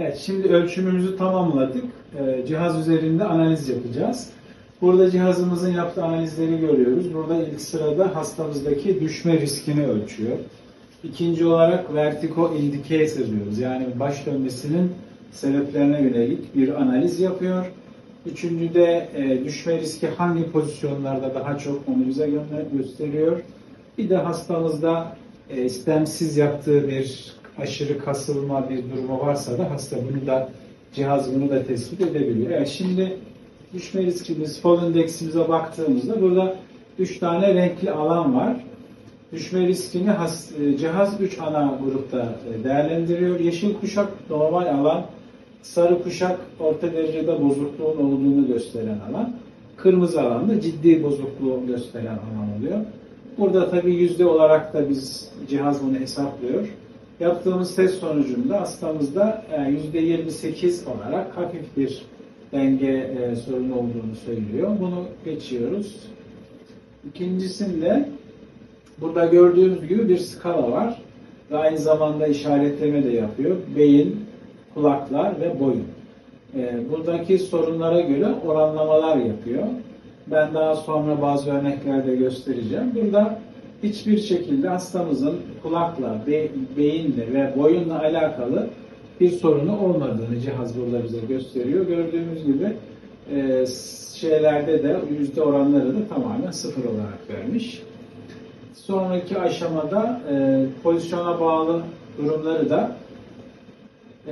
Evet, şimdi ölçümümüzü tamamladık. Ee, cihaz üzerinde analiz yapacağız. Burada cihazımızın yaptığı analizleri görüyoruz. Burada ilk sırada hastamızdaki düşme riskini ölçüyor. İkinci olarak vertigo indicator diyoruz. Yani baş dönmesinin sebeplerine yönelik bir analiz yapıyor. Üçüncüde e, düşme riski hangi pozisyonlarda daha çok onu bize gö- gösteriyor. Bir de hastamızda e, istemsiz yaptığı bir aşırı kasılma bir durumu varsa da hasta bunu da cihaz bunu da tespit edebiliyor. Evet, şimdi düşme riskimiz, fall indeksimize baktığımızda burada üç tane renkli alan var. Düşme riskini has- e, cihaz üç ana grupta e, değerlendiriyor. Yeşil kuşak normal alan, sarı kuşak orta derecede bozukluğun olduğunu gösteren alan, kırmızı alan da ciddi bozukluğu gösteren alan oluyor. Burada tabii yüzde olarak da biz cihaz bunu hesaplıyor. Yaptığımız test sonucunda hastamızda e, yüzde 28 olarak hafif bir denge e, sorunu olduğunu söylüyor. Bunu geçiyoruz. İkincisinde burada gördüğünüz gibi bir skala var ve aynı zamanda işaretleme de yapıyor. Beyin, kulaklar ve boyun. E, buradaki sorunlara göre oranlamalar yapıyor. Ben daha sonra bazı örneklerde göstereceğim. Burada hiçbir şekilde hastamızın kulakla, be- beyinle ve boyunla alakalı bir sorunu olmadığını cihaz burada bize gösteriyor. Gördüğümüz gibi e, şeylerde de yüzde oranları da tamamen sıfır olarak vermiş. Sonraki aşamada e, pozisyona bağlı durumları da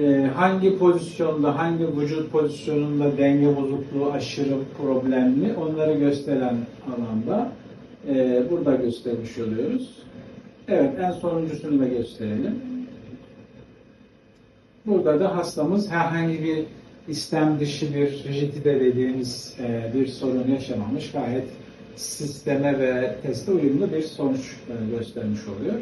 e, hangi pozisyonda, hangi vücut pozisyonunda denge bozukluğu aşırı problemli onları gösteren alanda e, burada göstermiş oluyoruz. Evet, en sonuncusunu da gösterelim. Burada da hastamız herhangi bir istem dışı bir rigidite dediğimiz e, bir sorun yaşamamış. Gayet sisteme ve teste uyumlu bir sonuç e, göstermiş oluyor.